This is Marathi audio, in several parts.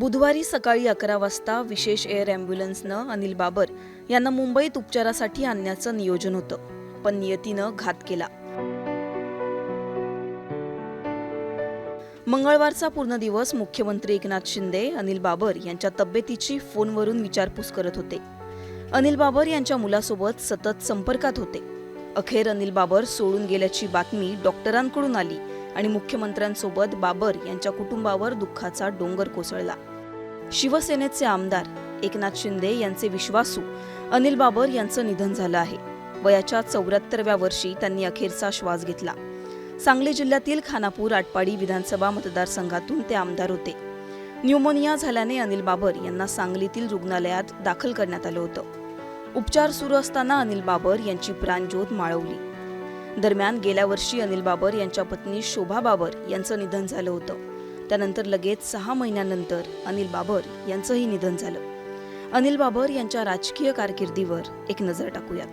बुधवारी सकाळी अकरा वाजता विशेष एअर अँब्युलन्सनं अनिल बाबर यांना मुंबईत उपचारासाठी आणण्याचं नियोजन होतं पण नियतीनं घात केला. मंगळवारचा पूर्ण दिवस मुख्यमंत्री एकनाथ शिंदे अनिल बाबर यांच्या तब्येतीची फोनवरून विचारपूस करत होते. अनिल बाबर यांच्या मुलासोबत सतत संपर्कात होते. अखेर अनिल बाबर सोडून गेल्याची बातमी डॉक्टरांकडून आली आणि मुख्यमंत्र्यांसोबत बाबर यांच्या कुटुंबावर दुःखाचा डोंगर कोसळला. शिवसेनेचे आमदार एकनाथ शिंदे यांचे विश्वासू अनिल बाबर यांचं निधन झालं आहे. वयाच्या चौऱ्याहत्तरव्या वर्षी त्यांनी अखेरचा श्वास घेतला. सांगली जिल्ह्यातील खानापूर आटपाडी विधानसभा मतदारसंघातून ते आमदार होते. न्यूमोनिया झाल्याने अनिल बाबर यांना सांगलीतील रुग्णालयात दाखल करण्यात आलं होतं. उपचार सुरू असताना अनिल बाबर यांची प्राणज्योत माळवली. दरम्यान गेल्या वर्षी अनिल बाबर यांच्या पत्नी शोभा बाबर यांचं निधन झालं होतं. त्यानंतर लगेच सहा महिन्यानंतर अनिल बाबर यांचंही निधन झालं. अनिल बाबर यांच्या राजकीय कारकिर्दीवर एक नजर टाकूयात.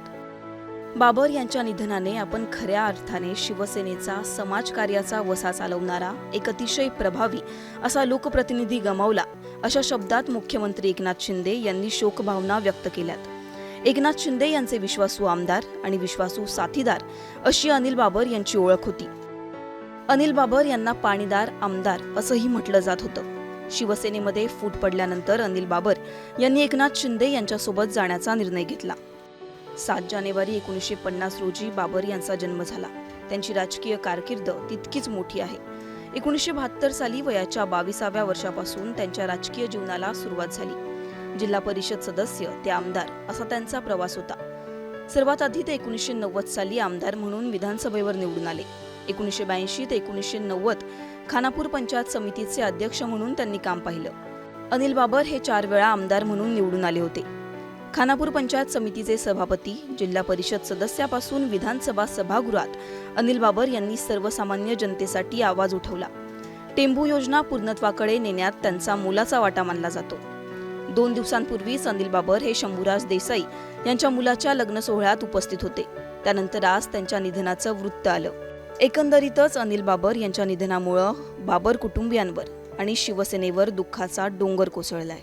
बाबर यांच्या निधनाने आपण खऱ्या अर्थाने शिवसेनेचा समाजकार्याचा वसा चालवणारा एक अतिशय प्रभावी असा लोकप्रतिनिधी गमावला अशा शब्दात मुख्यमंत्री एकनाथ शिंदे यांनी शोकभावना व्यक्त केल्यात. एकनाथ शिंदे यांचे विश्वासू आमदार आणि विश्वासू साथीदार अशी अनिल बाबर यांची ओळख होती. अनिल बाबर यांना पाणीदार आमदार असंही म्हटलं जात होतं. शिवसेनेमध्ये फूट पडल्यानंतर अनिल बाबर यांनी एकनाथ शिंदे यांच्यासोबत जाण्याचा निर्णय घेतला. सात जानेवारी एकोणीसशे पन्नास रोजी बाबर यांचा जन्म झाला. त्यांची राजकीय कारकीर्द तितकीच मोठी आहे. एकोणीसशे बहात्तर साली वयाच्या बावीसाव्या वर्षापासून त्यांच्या राजकीय जीवनाला सुरुवात झाली. जिल्हा परिषद सदस्य ते आमदार असा त्यांचा प्रवास होता. सर्वात आधी ते एकोणीसशे नव्वद साली आमदार म्हणून विधानसभेवर निवडून आले. एकोणीसशे ब्याऐंशी ते एकोणीसशे नव्वद खानापूर पंचायत समितीचे अध्यक्ष म्हणून त्यांनी काम पाहिलं. अनिल बाबर हे चार वेळा आमदार म्हणून निवडून आले होते. खानापूर पंचायत समितीचे सभापती जिल्हा परिषद सदस्यापासून विधानसभा सभागृहात अनिल बाबर यांनी सर्वसामान्य जनतेसाठी आवाज उठवला. टेंबू योजना पूर्णत्वाकडे नेण्यात त्यांचा मोलाचा वाटा मानला जातो. दोन दिवसांपूर्वीच अनिल बाबर हे शंभूराज देसाई यांच्या मुलाच्या लग्न सोहळ्यात उपस्थित होते. त्यानंतर आज त्यांच्या निधनाचं वृत्त आलं. एकंदरीतच अनिल बाबर यांच्या निधनामुळं बाबर कुटुंबियांवर आणि शिवसेनेवर दुःखाचा डोंगर कोसळलाय.